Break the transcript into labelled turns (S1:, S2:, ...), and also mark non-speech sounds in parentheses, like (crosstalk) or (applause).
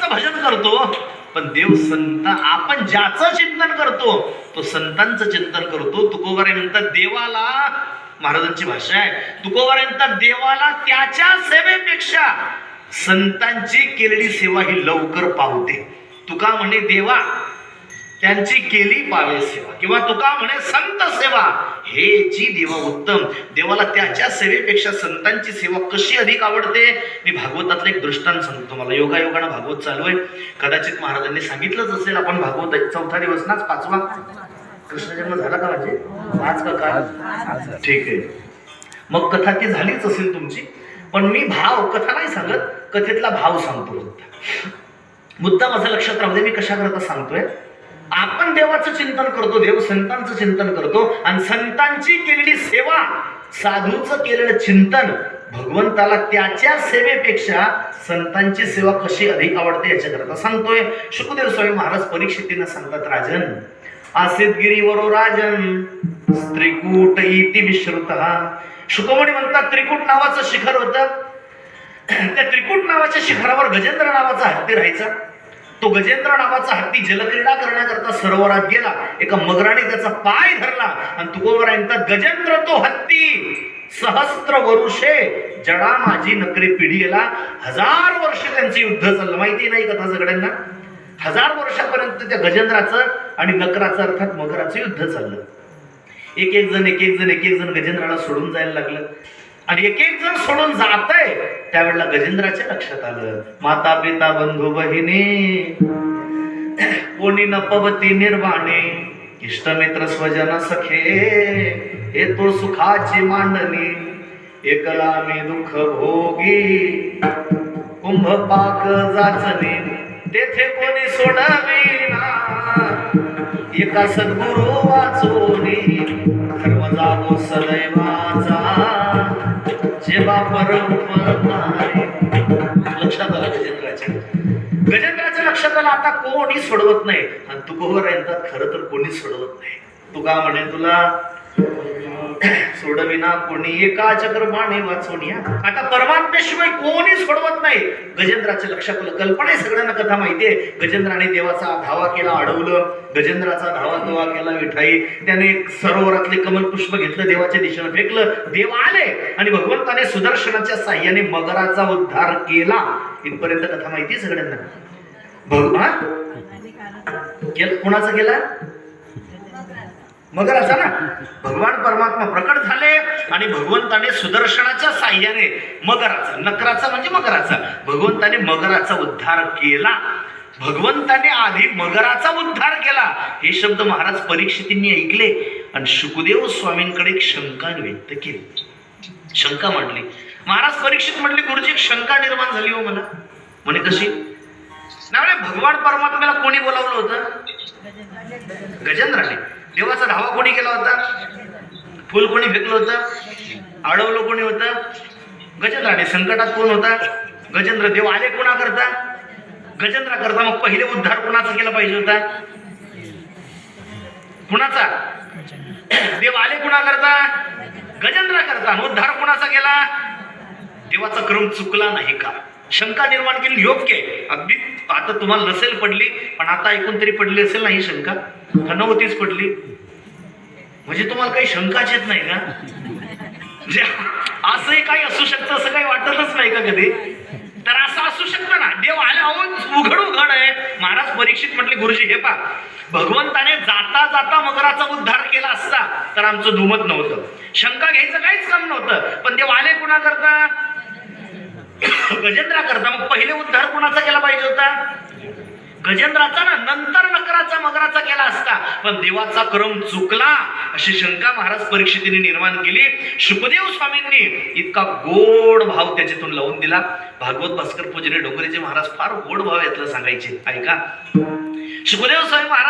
S1: संतांचं भजन करतो. पण देव संत आपण ज्याचं चिंतन करतो तो संतांचं चिंतन करतो. तुकोबारे म्हणतात देवाला महाराजांची भाषा आहे. तुकोबारे म्हणतात देवाला त्याच्या सेवेपेक्षा संतांची केलेली सेवा ही लवकर पावते तुका म्हणे देवा त्यांची केली पावे सेवा. किंवा तुका म्हणे संत सेवा. हे जी देवा उत्तम. देवाला त्याच्या सेवेपेक्षा संतांची सेवा कशी अधिक आवडते? मी भागवतातलं एक दृष्टांत सांगतो मला योगा योगानं भागवत चालू आहे. कदाचित महाराजांनी सांगितलंच असेल. आपण भागवत. चौथा दिवस नाच पाचवा. कृष्ण जन्म झाला का माझे? आज का काल ठीक आहे. मग कथा ती झालीच असेल तुमची. पण मी भाव कथा नाही सांगत. कथेतला भाव सांगतो. मुद्दा मुद्दा माझ्या लक्षात राहू दे. मी कशा करता सांगतोय? आपण देवाचं चिंतन करतो देव संतांचं चिंतन करतो आणि संतांची केलेली सेवा साधूचं केलेलं चिंतन भगवंताला त्याच्या सेवेपेक्षा संतांची सेवा कशी अधिक आवडते याच्याकरता सांगतोय. शुकदेव स्वामी महाराज परीक्षितीनं सांगतात राजन आसितगिरीवरो राजन त्रिकूट इति विश्रुत. शुकमणी म्हणतात त्रिकूट नावाचं शिखर होतं. (clears throat) त्या त्रिकूट नावाच्या शिखरावर गजेंद्र नावाचा हत्ती राहायचा. तो गजेंद्र नावाचा हत्ती जलक्रीडा करण्याकरता सरोवरात गेला. एका मगराने त्याचा पाय धरला आणि तुकोबरा म्हणतात गजेंद्र तो हत्ती. सहस्त्र वरुषे जडा माझी नकरी पिढीला. हजार वर्ष त्यांचं युद्ध चाललं. माहिती नाही कथा सगळ्यांना? हजार वर्षापर्यंत त्या गजेंद्राचं आणि नकराचं अर्थात मगराचं युद्ध चाललं. एक एक जण एक एक जण एक एक जण गजेंद्राला सोडून जायला लागलं. आणि एक एक जण सोडून जात आहे त्यावेळेला गजेंद्राच्या लक्षात आलं. माता पिता बंधू बहिणी कोणी न पवती निर्वाणे इष्टमित्र स्वजन सखे हे तो सुखाची मांडणी एकला मी दुःख भोगी कुंभ पाक जाचणे तेथे कोणी सोडावी एका सद्गुरु वाचोनी सर्व जागो सदैवाचा. लक्षात आलं गजेंद्राच्या गजेंद्राच्या लक्षात आलं आता कोणी सोडवत नाही. आणि तुकोबर येतात खरं तर कोणी सोडवत नाही. तू का म्हणे तुला सोडविना कोणी एका चक्रमाने वाचवण्या आता परमात्म्याशिवाय कोणी सोडवत नाही. गजेंद्राच्या लक्षात आलं कल्पना सगळ्यांना कथा माहितीये गजेंद्राने देवाचा धावा केला अडवलं. गजेंद्राचा धावा धावा केला विठाई त्याने सरोवरातले कमल पुष्प घेतलं देवाच्या दिशेनं फेकलं. देव आले आणि भगवंताने सुदर्शनाच्या साह्याने मगराचा उद्धार केला. इथपर्यंत कथा माहितीये सगळ्यांना? भगवान? केलं? कोणाचा केला? मगराचा ना भगवान परमात्मा प्रकट झाले आणि भगवंताने सुदर्शनाच्या साह्याने मगराचा नकराचा म्हणजे मगराचा भगवंताने मगराचा उद्धार केला. भगवंताने आधी मगराचा उद्धार केला. हे शब्द महाराज परीक्षितींनी ऐकले आणि शुकदेव स्वामींकडे एक शंका व्यक्त केली. शंका मांडली. महाराज परीक्षित म्हटले गुरुजी एक शंका निर्माण झाली हो मला. म्हणे कशी? नाही भगवान परमात्म्याला कोणी बोलावलं होतं? गजेंद्राने देवाचा धावा कोणी केला होता? फुल कोणी फेकलं होतं? अडवलं कोणी होतं? गजेंद्राने संकटात कोण होता? गजेंद्र. देव आले कोणा करता गजेंद्रा करता मग पहिले उद्धार कोणाचा केला पाहिजे होता? कुणाचा? देव आले कुणा करता गजेंद्रा करता उद्धार कोणाचा केला? देवाचा क्रम चुकला नाही का? शंका निर्माण केली योग्य आहे. अगदी आता तुम्हाला नसेल पडली पण आता ऐकून तरी पडली असेल ना ही शंका? का नव्हतीच पडली. म्हणजे तुम्हाला काही शंकाच येत नाही का? म्हणजे असंही काही असू शकतं असं काही वाटतच नाही का कधी? तर असं असू शकतं ना. देव आले अहो उघड उघड आहे. महाराज परीक्षित म्हटले गुरुजी हे पा भगवंताने जाता जाता मगराचा उद्धार केला असता तर आमचं दुमत नव्हतं. शंका घ्यायचं काहीच काम नव्हतं. पण देव आले कुणा करता गजेंद्रा करता मग पहिले उद्धार कुणाचा केला पाहिजे होता? गजेंद्राचा ना नंतर नकराचा मगराचा केला असता. पण देवाचा क्रम चुकला. अशी शंका महाराज परीक्षितीने निर्माण केली. शुभदेव स्वामींनी इतका गोड भाव त्याच्यातून लावून दिला. भागवत भास्कर पूजने डोंगरेचे महाराज फार गोड भाव यातलं सांगायचे. ऐका. शुभदेव स्वामी महाराज